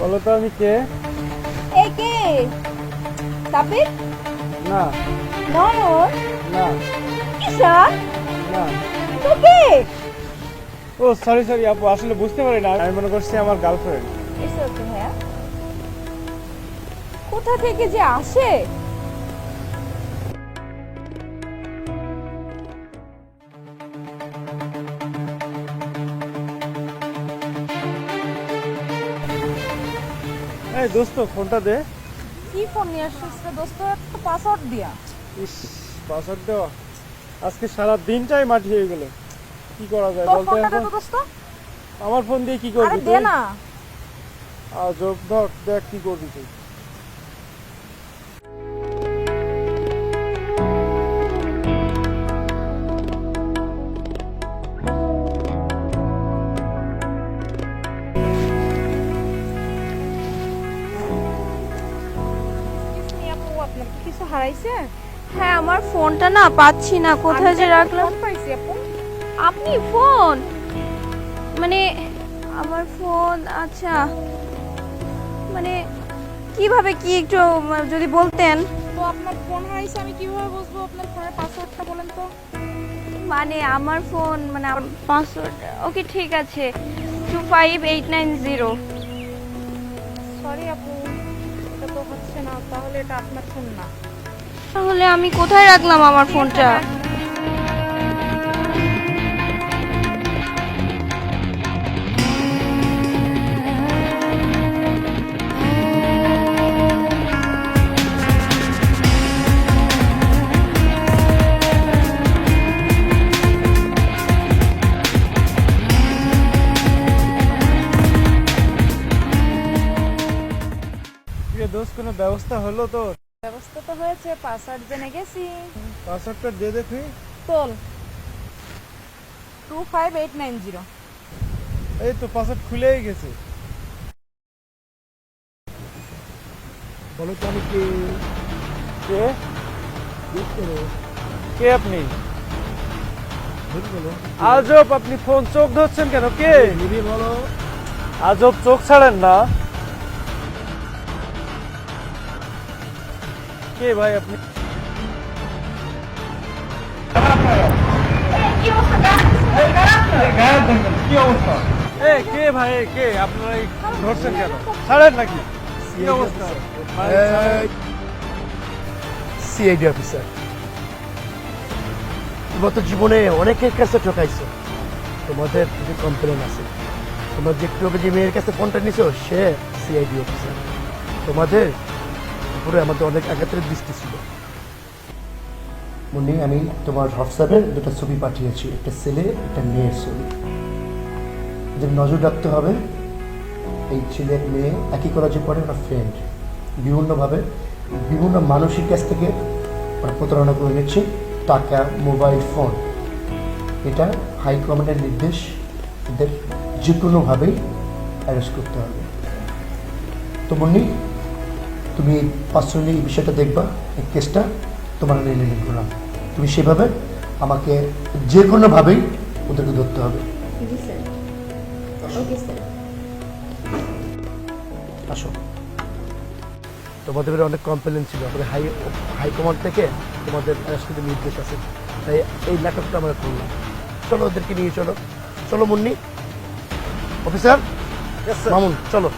বলো তো আমি কে? এ কে? তাপির? না। নয়ন না। কিশোর না। তো কে? ও সরি সরি আপু আসলে বুঝতে পারি না। আমি মনে করছি আমার গার্লফ্রেন্ড ভাইয়া কোথা থেকে যে আসে? এই দোস্ত ফোনটা দে। কি ফোন নিয়ে আসছিস রে দোস্ত? একটা পাসওয়ার্ড দিয়া। ইস পাসওয়ার্ড দেওয়া। আজকে সারা দিনটাই মাটি হয়ে গেল। কি করা যায় তোর বলতে ফোনটা দে এখন দোস্ত। আমার ফোন দিয়ে কি আরে করবি দে তুই? না। আজব ধর দেখ কি করবি তুই। আপনার কি কিছু হারাইছে? হ্যাঁ আমার ফোনটা না পাচ্ছি না। কোথায় যে রাখলাম? পাইছি আপু। আপনি ফোন? মানে আমার ফোন আচ্ছা। মানে কীভাবে কি একটু যদি বলতেন। তো আপনার ফোন হারাইছে আমি কীভাবে বুঝব আপনার ফোনের পাসওয়ার্ডটা বলেন তো? মানে আমার ফোন মানে আমার পাসওয়ার্ড ওকে ঠিক আছে। Two five eight nine zero sorry আপু। হচ্ছে না তাহলে এটা আপনার ফোন না। তাহলে আমি কোথায় রাখলাম আমার ফোনটা দোস্ত কোনো ব্যবস্থা হলো তো? ব্যবস্থা তো হয়েছে পাসওয়ার্ড জেনে গেছি। পাসওয়ার্ডটা দিয়ে দেখি। তোল। Two five eight nine zero এই তো পাসওয়ার্ড খুলেই গেছে। বলো তো আমি কে কে? কে আপনি? আজব আপনি ফোন চোখ ধরছেন কেন? কে? বলো। আজব চোখ ছাড়েন না। কে ভাই আপনি? কি অবস্থা? এ কে ভাই কে? আপনারা ধরছেন কেন? ছাড়েন নাকি? কি অবস্থা? CID officer. তোমার তো জীবনে অনেকের কাছে ঠকাইছো। তোমাদের কিছু কমপ্লেন আছে তোমার যে যে মেয়ের কাছে ফোনটা নিছো সে সিআইডি অফিসার। তোমাদের উপরে আমাদের অনেক আঘাতের দৃষ্টি ছিল। মনে আমি তোমার হোয়াটসঅ্যাপে দুটো ছবি পাঠিয়েছি, একটা ছেলে, একটা মেয়ের ছবি। এদের নজর রাখতে হবে, এই ছেলে, মেয়ে একই কলেজে পড়ে, ওরা ফ্রেন্ড বিভিন্নভাবে, বিভিন্ন মানুষের কাছ থেকে ওরা প্রতারণা করে নিচ্ছে, টাকা মোবাইল ফোন এটা হাইকমান্ডের নির্দেশ। এদের যে কোনোভাবেই অ্যারেস্ট করতে হবে। তো মন্নি তুমি পার্সোনালি এই বিষয়টা দেখবা এই কেসটা তোমার নিয়ে নিলাম তুমি সেভাবে আমাকে যে কোনোভাবেই ওদেরকে ধরতে হবে। জি স্যার। Okay sir. আসো। তোমাদের অনেক কমপ্লেন ছিল। আমাদের হাই হাইকমান্ড থেকে তোমাদের অ্যারেস্টের নির্দেশ আছে। তাই এই নাটকটা আমরা করলাম। চলো ওদেরকে নিয়ে চলো। চলো মুন্নি। অফিসার মামুন চলো।